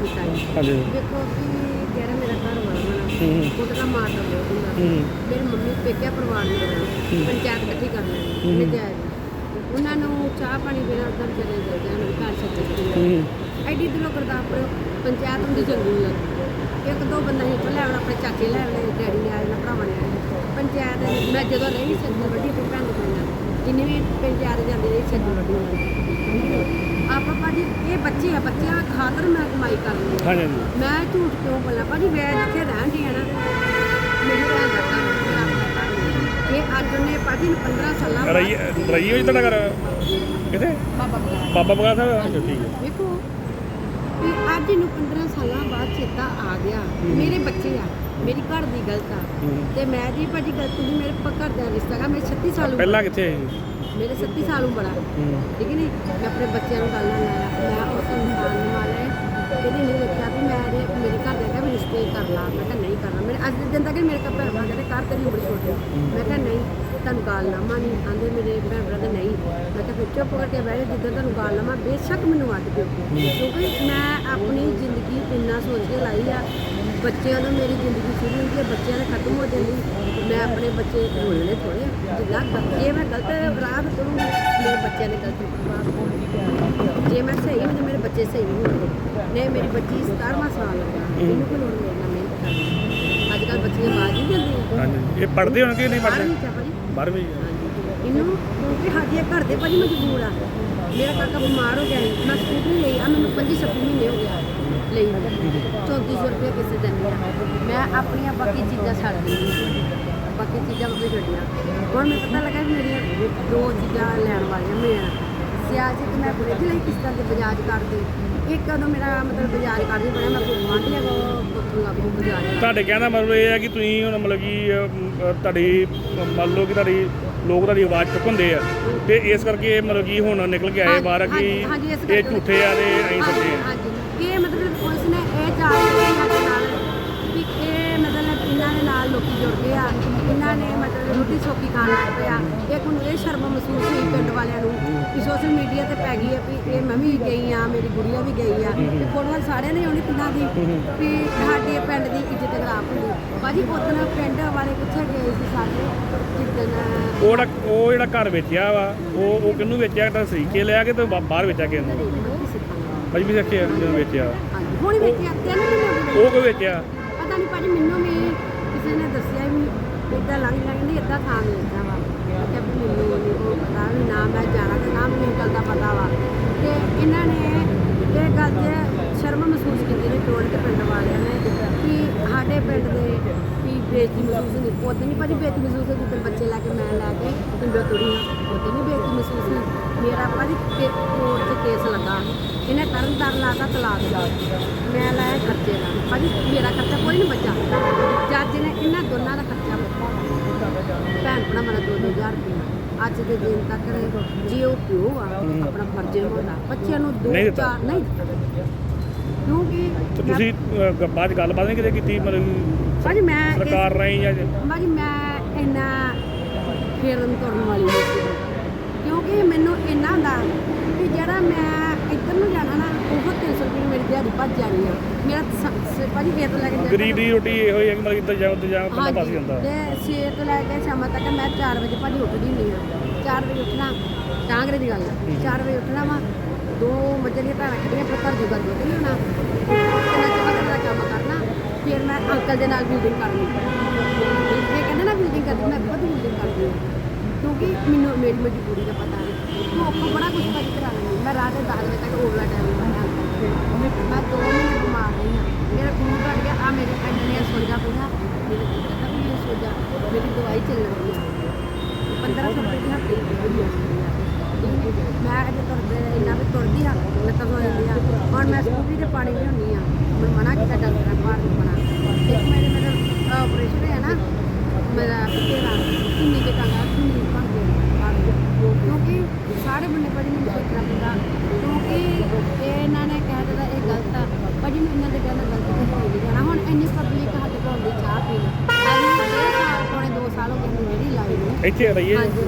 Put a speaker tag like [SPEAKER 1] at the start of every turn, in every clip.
[SPEAKER 1] ਕੀਤਾ ਜੀ
[SPEAKER 2] ਹਾਂਜੀ।
[SPEAKER 1] ਦੇਖੋ ਕਿ ਜਿਹੜਾ ਮੇਰਾ ਘਰ ਵਾਲਾ ਨਾ
[SPEAKER 2] ਹੂੰ। ਹੂੰ,
[SPEAKER 1] ਉਹਦਾ ਮਾਰ ਦਾ ਹੁੰਦਾ
[SPEAKER 2] ਹੂੰ।
[SPEAKER 1] ਮੇਰੀ ਮੰਮੀ ਪੇਕਿਆ ਪਰਿਵਾਰ ਨੇ ਰਹਿਣਾ। ਪੰਚਾਇਤ ਇਕੱਠੀ ਕਰ ਲੈਣੀ
[SPEAKER 2] ਹੂੰ।
[SPEAKER 1] ਨਹੀਂ ਜਾਏਗਾ ਉਹਨਾਂ ਨੂੰ ਚਾਹ ਪਾਣੀ ਬਿਨਾਂ ਉਧਰ ਚਲੇ ਜਾਂਦੇ ਹਨ ਘਰ ਛੱਡ
[SPEAKER 2] ਹੂੰ।
[SPEAKER 1] ਕੇ ਐਡੀ ਦਿਲੋਂ ਗੁਰਦਾਸਪੁਰ ਪੰਚਾਇਤ ਹੁੰਦੀ ਚੰਗੀ ਨਹੀਂ ਲੱਗਦੀ। ਇੱਕ ਦੋ ਬੰਦਾ ਹੀ ਲੈ ਆਉਣਾ ਆਪਣੇ ਚਾਚੇ ਲੈ ਆਉਣੇ ਡੈਡੀ ਨੇ ਆ ਜਾਣਾ ਭਰਾਵਾਂ ਨੇ ਆ ਜਾਣਾ ਪੰਚਾਇਤ ਮੈਂ ਜਦੋਂ ਰਹੀ ਸੱਜਣ ਵੱਡੀ ਤੇ ਭੈਣ ਕੋਲ ਜਿੰਨੀ ਵੀ ਪੰਚਾਇਤ ਜਾਂਦੀ ਰਹੀ ਸੱਜਣ ਵੱਡੀ। ਆਪਾਂ ਭਾਜੀ ਇਹ ਬੱਚੇ ਆ ਬੱਚਿਆਂ ਖਾਤਰ ਮੈਂ ਕਮਾਈ ਕਰਨੀ ਆ
[SPEAKER 2] ਹਾਂਜੀ ਹਾਂਜੀ।
[SPEAKER 1] ਮੈਂ ਝੂਠ ਕਿਉਂ ਬੋਲਾਂ? ਭਾਜੀ ਮੈਂ ਜਿੱਥੇ ਰਹਿੰਦੀ ਆ ਨਾ ਮੇਰੇ ਭਰਾ ਦਾ ਘਰ ਮੇਰਾ ਆਪਣਾ ਘਰ ਇਹ ਅੱਜ ਉਹਨੇ ਭਾਜੀ ਨੂੰ 15 ਸਾਲਾਂ ਬਾਅਦ
[SPEAKER 2] ਰਈ ਰਈ ਵਿੱਚ ਤੁਹਾਡਾ ਘਰ? ਕਿੱਥੇ?
[SPEAKER 1] ਬਾਬਾ ਬੁਲਾਇਆ।
[SPEAKER 2] ਬਾਬਾ ਬਗਾ ਸਾਹਿਬ ਅੱਛਾ ਠੀਕ ਹੈ।
[SPEAKER 1] ਵੇਖੋ ਵੀ ਅੱਜ ਇਹਨੂੰ 15 ਸਾਲਾਂ ਬਾਅਦ ਚੇਤਾ ਆ ਗਿਆ। ਮੇਰੇ ਬੱਚੇ ਆ ਮੇਰੀ ਘਰ ਦੀ ਗਲਤ ਆ।
[SPEAKER 2] ਹੂੰ।
[SPEAKER 1] ਤੇ ਮੈਂ ਜੀ ਭਾਜੀ ਗਲਤ ਨਹੀਂ ਮੇਰੇ ਪ- ਘਰ ਦਾ ਰਿਸ਼ਤਾ ਗਾ ਮੇਰੇ 36 ਸਾਲ ਉਮਰ।
[SPEAKER 2] ਪਹਿਲਾਂ ਕਿੱਥੇ ਸੀ?
[SPEAKER 1] ਮੇਰੇ 36 ਸਾਲ ਉਮਰ ਆ। ਠੀਕ ਹੈ ਨਹੀਂ ਮੈਂ ਆਪਣੇ ਬੱਚਿਆਂ ਨੂੰ ਗੱਲ ਨਾਲ ਲਾਇਆ ਮੈਂ ਉਸ ਇਨਸਾਨ ਨੂੰ ਮਾਲੇ ਕਦੇ ਨਹੀਂ ਦੇਖਿਆ ਵੀ ਮੈਂ ਇਹਦੇ- ਮੇਰੇ ਘਰ ਦੇ ਕਹਿੰਦਾ ਵੀ ਰਿਸ਼ਤੇ ਕਰ ਲਾ। ਮੈਂ ਕਿਹਾ ਨਹੀਂ ਕਰਨਾ। ਮੇਰੇ ਅੱਜ ਦੇ ਦਿਨ ਤੱਕ ਮੇਰੇ ਕੱਪੜੇ ਭਰਾ ਕਹਿੰਦੇ ਕਰ ਤੇਰੀ ਉਮਰ ਛੋਟੀ। ਮੈਂ ਕਿਹਾ ਨਹੀਂ ਤੁਹਾਨੂੰ ਗੱਲ ਨਾ ਮਾਨੀ ਆਂਦੇ ਮੇਰੇ ਭੈਣ ਭਰਾ ਦੇ ਨਹੀਂ। ਮੈਂ ਕਿਹਾ ਫਿਰ ਚੁੱਪ ਕਰਕੇ ਬਹਿ ਜਾ। ਜਿੱਦਾਂ ਤੁਹਾਨੂੰ ਗੱਲ ਨਾ ਬੇਸ਼ੱਕ ਮੈਨੂੰ ਵੱਢ ਦਿਓ ਕਿਉਂਕਿ ਮੈਂ ਆਪਣੀ ਜ਼ਿੰਦਗੀ ਇੰਨਾ ਸੋਚ ਕੇ ਲਾਈ ਆ ਬੱਚਿਆਂ ਨੂੰ ਮੇਰੀ ਜ਼ਿੰਦਗੀ ਸ਼ੁਰੂ ਹੋਈ ਹੈ ਬੱਚਿਆਂ ਨੇ ਖਤਮ ਹੋ ਜਾਂਦੀ ਮੈਂ ਆਪਣੇ ਬੱਚੇ ਰੋਣੇ ਥੋੜੇ ਜਿੱਦਾਂ ਗ- ਜੇ ਮੈਂ ਗਲਤ ਰਾਹ ਤੁਰੂੰਗੀ ਮੇਰੇ ਬੱਚਿਆਂ ਨੇ ਗਲਤ ਜੇ ਮੈਂ ਸਹੀ ਹਾਂ ਤਾਂ ਮੇਰੇ ਬੱਚੇ ਸਹੀ ਹੋਣਗੇ। ਨਹੀਂ ਮੇਰੀ ਬੱਚੀ 17ਵਾਂ ਸਾਲ ਲੱਗਾ ਇਹਨੂੰ ਕੋਈ ਲੋੜ ਨਹੀਂ ਨਾ ਮਿਹਨਤ ਕਰਨੀ। ਅੱਜ ਕੱਲ ਬੱਚੀਆਂ ਬਾਹਰ ਨਹੀਂ ਜਾਂਦੀਆਂ।
[SPEAKER 2] ਹਾਂਜੀ। ਇਹ ਪੜ੍ਹਦੇ ਹੋਣਗੇ ਨਹੀਂ ਪੜ੍ਹਦੇ?
[SPEAKER 1] ਵੀ ਚਾ ਭਾਜੀ।
[SPEAKER 2] 12ਵੀਂ
[SPEAKER 1] ਹਾਂਜੀ। ਇਹਨੂੰ ਕਿਉਂਕਿ ਸਾਡੀ ਘਰ ਦੇ ਭਾਜੀ ਮਜਬੂਰ ਆ। ਮੇਰਾ ਕਾਕਾ ਬਿਮਾਰ ਹੋ ਗਿਆ ਸੀ। ਮੈਂ ਸਕੂਟਰੀ ਲਈ ਆ ਮੈਨੂੰ 25 26 ਮਹੀਨੇ ਹੋ ਗਿਆ ਲਈ ਨੂੰ 3400 ਰੁਪਏ ਕਿਸੇ ਦਿਨ ਆ ਮੈਂ ਆਪਣੀਆਂ ਬਾਕੀ ਚੀਜ਼ਾਂ ਛੱਡ ਦਿੰਦੀ ਹਾਂ। ਬਾਕੀ ਚੀਜ਼ਾਂ ਮੈਂ ਛੱਡੀਆਂ। ਹੁਣ ਮੈਨੂੰ ਪਤਾ ਲੱਗਾ ਵੀ ਮੇਰੀਆਂ ਦੋ ਚੀਜ਼ਾਂ ਲੈਣ ਵਾਲੀਆਂ ਮੇਨ ਸਿਆਜ ਕਿ ਮੈਂ ਫ੍ਰਿਜ ਲਈ ਕਿਸ ਤਰ੍ਹਾਂ ਦੇ ਬਜਾਜ ਕਰਦੇ ਇੱਕ ਕਦੋਂ ਮੇਰਾ ਮਤਲਬ ਬਜਾਜ ਕਰਦੇ ਬਣਿਆ ਮੈਂ ਕੋਈ ਕੋ ਬੱਕੂਗਾ ਕੋ ਬਜਾਜ
[SPEAKER 2] ਤੁਹਾਡੇ ਕਹਿਣ ਮਤਲਬ ਇਹ ਹੈ ਕਿ ਤੁਸੀਂ ਹੁਣ ਮਤਲਬ ਕਿ ਤੁਹਾਡੀ ਮੰਨ ਲਓ ਕਿ ਤੁਹਾਡੀ ਲੋਕ ਤੁਹਾਡੀ ਆਵਾਜ਼ ਚੁੱਕਦੇ ਆ। ਤੇ ਇਸ ਕਰਕੇ ਮਤਲਬ ਕਿ ਹੁਣ ਨਿਕਲ ਕੇ ਆਏ ਬਾਹਰ ਕਿ ਇਹ ਝੂਠੇ ਆ ਤੇ ਅਸੀਂ ਸੱਚੇ ਆ।
[SPEAKER 1] ਗਏ ਆ। ਇਹਨਾਂ ਨੇ ਮਤਲਬ ਰੋਟੀ ਸੋਕੀ ਖਾਣ ਲੱਗ ਪਿਆ ਇੱਕ ਨੂੰ ਇਹ ਸ਼ਰਮ ਮਹਿਸੂਸ ਹੋਈ ਪਿੰਡ ਵਾਲਿਆਂ ਨੂੰ ਕਿ ਸੋਸ਼ਲ ਮੀਡੀਆ ਤੇ ਪੈ ਗਈ ਹੈ ਵੀ ਇਹ ਮੈਂ ਵੀ ਗਈ ਆ ਮੇਰੀ ਗੁੜੀਆ ਵੀ ਗਈ ਆ। ਤੇ ਫੋਟੋਆਂ ਸਾਰਿਆਂ ਨੇ ਆਉਣੀ ਪਿੰਡਾਂ ਦੀ ਵੀ ਸਾਡੇ ਪਿੰਡ ਦੀ ਇੱਜ਼ਤ ਖਰਾਬ ਹੁੰਦੀ ਭਾਜੀ ਉਦੋਂ ਪਿੰਡ ਵਾਲੇ ਕਿੱਥੇ ਗਏ ਸੀ ਸਾਡੇ? ਜਿੱਦਣ
[SPEAKER 2] ਉਹ ਉਹ ਜਿਹੜਾ ਘਰ ਵੇਚਿਆ ਵਾ ਉਹ ਉਹ ਕਿਹਨੂੰ ਵੇਚਿਆ? ਤਾਂ ਸਰੀਕੇ ਲਿਆ ਕੇ ਤੇ ਬਾਹਰ ਵੇਚਿਆ ਕਿ ਇਹਨੂੰ ਭਾਜੀ ਵੀ ਸੱਚੇ ਜਦੋਂ ਵੇਚਿਆ?
[SPEAKER 1] ਹਾਂਜੀ ਹੁਣ ਵੇਖਿਆ ਤਿੰਨ ਮਹੀਨੇ
[SPEAKER 2] ਉਹ ਕਿਉਂ ਵੇਚਿਆ?
[SPEAKER 1] ਪਤਾ ਨਹੀਂ ਭਾਜੀ ਮੈਨੂੰ ਵੀ ਕਿਸੇ ਨੇ ਦੱਸਿਆ ਵੀ ਇੱਦਾਂ ਲੰਘ ਲੰਘ ਨਹੀਂ ਇੱਦਾਂ ਥਾਂ ਮਿਲਦਾ ਵਾ। ਕਿ ਮੈਨੂੰ ਨਹੀਂ, ਉਹ ਪਤਾ ਵੀ ਨਾ ਮੈਂ ਜਾਣਾ ਤੇ ਨਾ ਮੈਨੂੰ ਗੱਲ ਦਾ ਪਤਾ ਵਾ। ਤੇ ਇਹਨਾਂ ਨੇ ਇਹ ਗੱਲ 'ਚ ਸ਼ਰਮ ਮਹਿਸੂਸ ਕੀਤੀ ਨੇ ਟੋਲ ਕੇ ਪਿੰਡ ਵਾਲਿਆਂ ਨੇ, ਕਿ ਸਾਡੇ ਪਿੰਡ ਦੇ ਵੀ ਬੇਇੱਜ਼ਤੀ ਮਹਿਸੂਸ ਹੁੰਦੀ। ਉਦੋਂ ਨਹੀਂ ਭਾਜੀ ਬੇਇੱਜ਼ਤੀ ਮਹਿਸੂਸ ਹੁੰਦੀ, ਤੇ ਬੱਚੇ ਲੈ ਕੇ, ਮੈਂ ਲੈ ਕੇ ਪਿੰਡੋਂ ਤੁਰੀ ਹਾਂ। ਨਹੀਂ ਬੇਇੱਜ਼ਤੀ ਮਹਿਸੂਸ ਹੁੰਦੀ। ਮੇਰਾ ਭਾਜੀ ਕੇ- ਕੋਰਟ 'ਚ ਕੇਸ ਲੱਗਾ। ਇਹਨੇ ਤਰਨ ਤਾਰਨ ਲਾਤਾ ਤਲਾਕ ਦਾ। ਮੈਂ ਲਾਇਆ ਖਰਚੇ ਦਾ। ਭਾਜੀ ਮੇਰਾ ਖਰਚਾ ਕੋਈ ਨਹੀਂ ਬਚਾ ਜੱਜ ਨੇ ਇਹਨਾਂ ਦੋਨਾਂ ਦਾ ਖਰਚਾ ਬਚਾ ਭੈਣ ਭਰਾਵਾਂ ਦਾ ਦੋ ਦੋ ਹਜ਼ਾਰ ਰੁਪਇਆ ਅੱਜ ਦੇ ਦਿਨ ਤੱਕ ਜੇ ਉਹ ਪਿਓ ਆ ਆਪਣਾ ਫਰਜ਼ ਨਿਭਾਉਂਦਾ ਬੱਚਿਆਂ ਨੂੰ ਦੋ
[SPEAKER 2] ਨਹੀਂ ਦਿੱਤਾ।
[SPEAKER 1] ਚਾਰ ਨਹੀਂ ਦਿੱਤਾ। ਕਿਉਂਕਿ
[SPEAKER 2] ਤੇ ਤੁਸੀਂ ਅ, ਗ- ਬਾਅਦ 'ਚ ਗੱਲਬਾਤ ਨਹੀਂ ਕਿਤੇ ਕੀਤੀ ਮਤਲਬ
[SPEAKER 1] ਭਾਜੀ ਮੈਂ ਇਸ-
[SPEAKER 2] ਸਰਕਾਰ ਰਾਹੀਂ ਜਾਂ
[SPEAKER 1] ਭਾਜੀ ਮੈਂ ਇੰਨਾ ਫੇਰਨ ਤੁਰਨ ਵਾਲੀ ਨਹੀਂ ਸੀ। ਕਿਉਂਕਿ ਮੈਨੂੰ ਇੰਨਾ ਹੁੰਦਾ ਕਿ ਜਿਹੜਾ ਮੈਂ ਇੱਧਰ ਨੂੰ ਜਾਣਾ ਨਾ ਉਹ 300 ਰੁਪਏ ਮੇਰੀ ਦਿਹਾੜੀ ਭੱਜ ਜਾਣੀ ਆ। ਮੇਰਾ ਸ- ਭਾਜੀ ਫੇਰ ਤੋਂ ਲੈ ਕੇ ਜਾ-
[SPEAKER 2] ਗਰੀਬ ਦੀ ਰੋਟੀ ਇਹੋ ਹੀ ਹੈ ਕਿ ਮਤਲਬ ਇੱਧਰ ਜਾਓ ਤੇ ਜਾ ਬੰਦਾ ਫਸ ਜਾਂਦਾ
[SPEAKER 1] ਤੇ ਛੇ ਤੋਂ ਲੈ ਕੇ ਸ਼ਾਮਾਂ ਤੱਕ ਮੈਂ 4 ਵਜੇ ਭਾਜੀ ਉੱਠਦੀ ਹੁੰਦੀ ਆ 4 ਵਜੇ ਉੱਠਣਾ ਟਾਂਗਰੇ ਦੀ ਗੱਲ ਆ। 4 ਵਜੇ ਉੱਠਣਾ ਵਾ ਦੋ ਵਜੇ ਦੀਆਂ ਭੈਣਾਂ ਖੜੀਆਂ ਫਿਰ ਘਰ ਦੀ ਨਹੀਂ ਕਿੰਨਾ ਚਿਰ ਦਾ ਕੰਮ ਕਰਨਾ ਫਿਰ ਮੈਂ ਅੰਕਲ ਦੇ ਨਾਲ ਬਿਲਡਿੰਗ ਕਰਨੀ ਇਹ ਕਹਿੰਦੇ ਨਾ ਬਿਲਡਿੰਗ ਕਰਨੀ ਮੈਂ ਖੁਦ ਬਿਲਡਿੰਗ ਕਰਦੀ ਹਾਂ। ਕਿਉਂਕਿ ਮੈਨੂੰ ਮੇਰੀ ਮਜਬੂਰੀ ਦਾ ਪਤਾ ਹੈ। ਤੂੰ ਆਪਾਂ ਬੜਾ ਕੁਝ ਕਰਾ ਲੈਂਦੀ ਮੈਂ ਰਾਤ ਦੇ 10 ਵਜੇ ਤੱਕ ਓਵਲਾ ਟਾਈਮ ਲਾਇਆ ਮੈਂ ਦੋ ਮਹੀਨੇ ਬਿਮਾਰ ਰਹੀ ਹਾਂ। ਮੇਰਾ ਖੂਨ ਘਟ ਗਿਆ। ਆ ਮੇਰੇ ਐਂਡ ਨੇ ਸੋਜਾ ਪਈਆਂ ਮੇਰੇ ਖੂਨ ਦਾ ਸੋਜਾ ਮੇਰੀ ਦਵਾਈ ਚੱਲ ਰਹੀ ਹੈ 1500 ਰੁਪਏ ਦੀ ਹੱਥੀ ਹੋਈ ਹੈ ਮੈਂ ਅਜੇ ਤੁਰਦੇ ਇੰਨਾ ਵੀ ਤੁਰਦੀ ਆ ਲੱਤਾਂ ਹੋ। ਜਾਂਦੀਆਂ ਹੁਣ ਮੈਂ ਸਕੂਟਰੀ ਤੇ ਪਾਣੀ ਲਿਆਉਣੀ ਆ ਮੈਂ ਮਨਾ ਕੀਤਾ ਡਾਕਟਰਾਂ ਬਾਹਰ ਨਹੀਂ ਬਣਾ ਇੱਕ ਮੇਰੇ ਮੇਰਾ ਆਪਰੇਸ਼ਨ ਹੈ ਨਾ, ਮੇਰਾ ਬਤੇਰਾ ਕਿੰਨੀ ਕੇ ਕਾਂਗਾ ਕਿੰਨੀ ਪੰਗੇ ਕਿਉਂਕਿ ਸਾਰੇ ਬੰਦੇ ਭਾਜੀ ਮੈਨੂੰ ਸੋਚਣਾ ਪੈਂਦਾ
[SPEAKER 2] ਇੱਥੇ ਰਹੀਏ।
[SPEAKER 1] ਹਾਂਜੀ।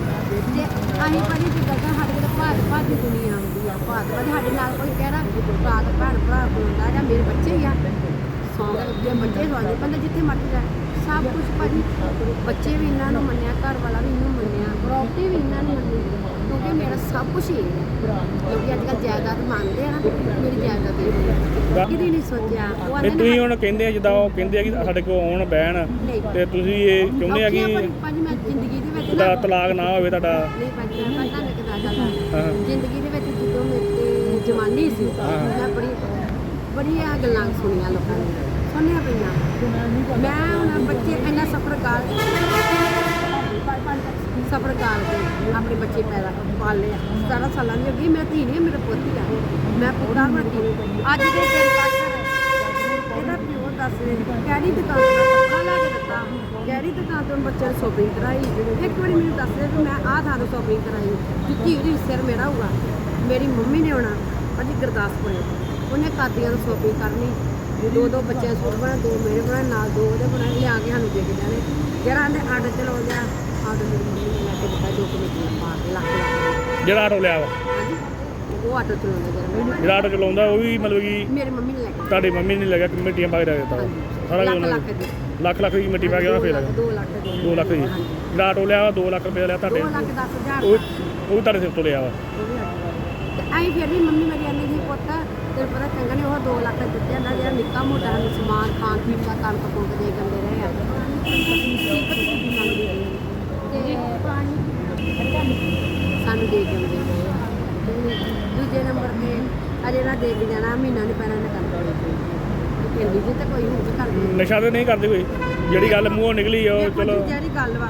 [SPEAKER 1] ਜੇ ਅਸੀਂ ਭਾਜੀ ਜਿੱਦਾਂ ਕਿ ਸਾਡੇ ਕੋਲ ਭਾਤ ਭਾਤ ਦੀ ਦੁਨੀਆ ਆਉਂਦੀ ਆ ਭਾਤ ਭਾਤ ਸਾਡੇ ਨਾਲ ਕੋਈ ਕਹਿਣਾ ਭਰਾ ਦਾ ਭੈਣ ਭਰਾ ਬੋਲਦਾ ਜਾਂ ਮੇਰੇ ਬੱਚੇ ਹੀ ਆ। ਸੌਂਗ ਜੇ ਬੱਚੇ ਸੌਂਦੇ ਬੰਦਾ ਜਿੱਥੇ ਮਰਜ਼ੀ ਜਾਏ। ਸਭ ਕੁਝ ਭਾਜੀ ਬੱਚੇ ਵੀ ਇਹਨਾਂ ਨੂੰ ਮੰਨਿਆ ਘਰ ਵਾਲਾ ਵੀ ਇਹਨੂੰ ਮੰਨਿਆ ਪ੍ਰੋਪਰਟੀ ਵੀ ਇਹਨਾਂ ਨੂੰ ਮੰਨੀ। ਕਿਉਂਕਿ ਮੇਰਾ ਸਭ ਕੁਝ ਹੀ ਹੈ ਕਿਉਂਕਿ ਅੱਜ ਕੱਲ੍ਹ ਜਾਇਦਾਦ ਮੰਗਦੇ ਆ ਮੇਰੀ ਜਾਇਦਾਦ ਇਹ ਹੈ ਕਿਹਦੀ ਨਹੀਂ ਸੋਚਿਆ ਉਹ ਆਂਦੇ
[SPEAKER 2] ਤੁਸੀਂ ਹੁਣ ਕਹਿੰਦੇ ਆ ਜਿੱਦਾਂ ਉਹ ਕਹਿੰਦੇ ਆ ਕਿ ਸਾਡੇ ਕੋਲ ਆਉਣ ਬਹਿਣ ਤੇ ਤੁਸੀਂ ਇਹ ਚਾਹੁੰਦੇ ਆ ਕਿ
[SPEAKER 1] ਭਾਜੀ ਮੈਂ ਜ਼ਿੰਦਗੀ
[SPEAKER 2] ਤੁਹਾਡਾ ਤਲਾਕ ਨਾ ਹੋਵੇ ਤੁਹਾਡਾ।
[SPEAKER 1] ਨਹੀਂ ਭਾਜੀ ਮੈਂ ਪਤਾ ਨਹੀਂ ਕਿਦਾਂ ਗੱਲ
[SPEAKER 2] ਹਾਂ।
[SPEAKER 1] ਆ ਜ਼ਿੰਦਗੀ ਦੇ ਵਿੱਚ ਜਦੋਂ ਮੇਰੇ ਤੇ ਜਵਾਨੀ ਸੀ
[SPEAKER 2] ਹਾਂ।
[SPEAKER 1] ਮੈਂ ਬੜੀ ਬੜੀਆਂ ਗੱਲਾਂ ਸੁਣੀਆਂ ਲੋਕਾਂ ਨੇ ਸੁਣੀਆਂ ਪਈਆਂ। ਮੈਂ ਹੁਣ ਬੱਚੇ ਇੰਨਾ ਸਫਰ ਕਰ ਸਫਰ ਕਰਕੇ ਆਪਣੇ ਬੱਚੇ ਪੈਦਾ ਪਾਲੇ 17 ਸਾਲਾਂ ਦੀ ਹੋ ਗਈ ਮੈਂ ਧੀ ਨਹੀਂ ਮੇਰਾ ਪੁੱਤ ਹੀ ਆ। ਮੈਂ ਪੁੱਤਾਂ ਵੱਡੀ ਅੱਜ ਦੇ ਦਿਨ ਤੱਕ ਇਹਦਾ ਪਿਓ ਦੱਸ ਰਿਹਾ ਕਿਹੜੀ ਦੁਕਾਨ ਦਿੱਤਾ ਕਿਹੜੀ ਦੁਕਾਨ ਤੋਂ ਬੱਚੇ ਸ਼ੋਪਿੰਗ ਕਰਾਈ। ਇੱਕ ਵਾਰੀ ਮੈਨੂੰ ਦੱਸ ਰਿਹਾ ਕਿ ਮੈਂ ਆਹ ਥਾਂ ਤੋਂ ਸ਼ੋਪਿੰਗ ਕਰਾਈ। ਜੁੱਤੀ ਉਹਦੀ ਸਿਰ ਮੇਰਾ ਹੋਊਗਾ। ਮੇਰੀ ਮੰਮੀ ਨੇ ਆਉਣਾ ਭਾਜੀ ਗੁਰਦਾਸਪੁਰੇ। ਉਹਨੇ ਕਾਦੀਆਂ ਨੂੰ ਸ਼ੋਪਿੰਗ ਕਰਨੀ। ਦੋ ਦੋ ਬੱਚੇ ਦੇ ਸੂਟ ਬਣਾ ਦੋ ਮੇਰੇ ਬਣਾ ਨਾਲ ਦੋ ਉਹਦੇ ਬਣਾ ਲਿਆ ਕੇ ਸਾਨੂੰ ਦੇ ਕੇ ਜਾਣੇ। ਜਿਹੜਾ ਆਂਦੇ ਆਰਡਰ ਚਲਾਉਂਦੇ ਆ ਆਰਡਰ ਮੇਰੀ ਮੰਮੀ ਨੇ ਲੈ ਕੇ ਦਿੱਤਾ ਜੋ ਕਿ ਵਿੱਚ ਪਾ ਕੇ ਲੱਖ ਲੱਖ
[SPEAKER 2] ਜਿਹੜਾ ਆਟੋ ਲਿਆ ਵਾ।
[SPEAKER 1] ਹਾਂਜੀ। ਉਹ ਆਟੋ ਚਲਾਉਂਦਾ ਜਿਹੜਾ
[SPEAKER 2] ਜਿਹੜਾ ਆਟੋ ਚਲਾਉਂਦਾ ਉਹ ਵੀ ਮਤਲਬ ਕਿ
[SPEAKER 1] ਮੇਰੀ ਮੰਮੀ ਨੇ ਲੈ ਕੇ
[SPEAKER 2] ਤੁਹਾਡੀ ਮੰਮੀ ਨੇ ਲੱਗਿਆ ਕਮੇਟੀਆਂ ਪਾ ਕੇ ਰੱਖ ਦਿੱਤਾ। ਸਾਰਾ ਕੁਝ
[SPEAKER 1] ਲੱਖ
[SPEAKER 2] ਉਹਨਾਂ
[SPEAKER 1] ਲੱਖ
[SPEAKER 2] ਨੇ ਲੱਖ ਲੱਖ ਦੀ ਕਮੇਟੀ ਪਾ ਕੇ ਉਹਨਾਂ ਫੇਰ
[SPEAKER 1] 2 ਲੱਖ ਦੇ
[SPEAKER 2] 2 ਲੱਖ ਦੀ। ਜਿਹੜਾ ਆਟੋ ਲਿਆ ਵਾ 2 ਲੱਖ ਰੁਪਏ ਲਿਆ ਤੁਹਾਡੇ
[SPEAKER 1] 2 ਲੱਖ 10 ਹਜ਼ਾਰ
[SPEAKER 2] ਉਹ
[SPEAKER 1] ਦਾ।
[SPEAKER 2] ਉਹ ਵੀ ਤੁਹਾਡੇ ਸਿਰ ਤੋਂ ਲਿਆ ਵਾ
[SPEAKER 1] ਉਹ ਵੀ ਅੱਡ। ਤੇ ਐਂ ਫਿਰ ਵੀ ਮੰਮੀ ਮੇਰੀ ਆਂਦੀ ਸੀ ਪੁੱਤ ਤੇਰੇ ਪਤਾ ਚੰਗਾ ਨੇ ਉਹ 2 ਲੱਖ ਦਿੱਤੇ ਨਾ ਜਿਹੜਾ ਨਿੱਕਾ ਮੋਟਾ ਸਾਨੂੰ ਸਮਾਨ ਖਾਣ ਪੀਣ ਦਾ ਕੰਮ ਕੁੰਕ ਦੇ ਜਾਂਦੇ ਰਹੇ ਆ ਕੀਮਤ ਦੀ ਸਾਨੂੰ ਦੇ ਗਏ ਤੇ ਸਾਨੂੰ ਦੇ ਕੇ ਆਉਂਦੇ ਰਹੇ ਆ ਤੇ ਦੂਜੇ ਨੰਬਰ ਤੇ ਅਜੇ ਨਾ ਦੇ ਕੇ ਜਾਣਾ ਮਹੀਨਾ ਨਹੀਂ ਪੈਣਾ ਨਾ ਕਰ ਕਹਿੰਦੀ ਜੀ ਤੇ ਕੋਈ ਦੇ
[SPEAKER 2] ਨਸ਼ਾ ਤੇ ਨਹੀਂ ਕਰਦੇ ਕੋਈ। ਜਿਹੜੀ ਗੱਲ ਮੂੰਹੋਂ ਨਿਕਲੀ ਉਹ ਚਲੋ।
[SPEAKER 1] ਜਿਹੜੀ ਗੱਲ ਵਾ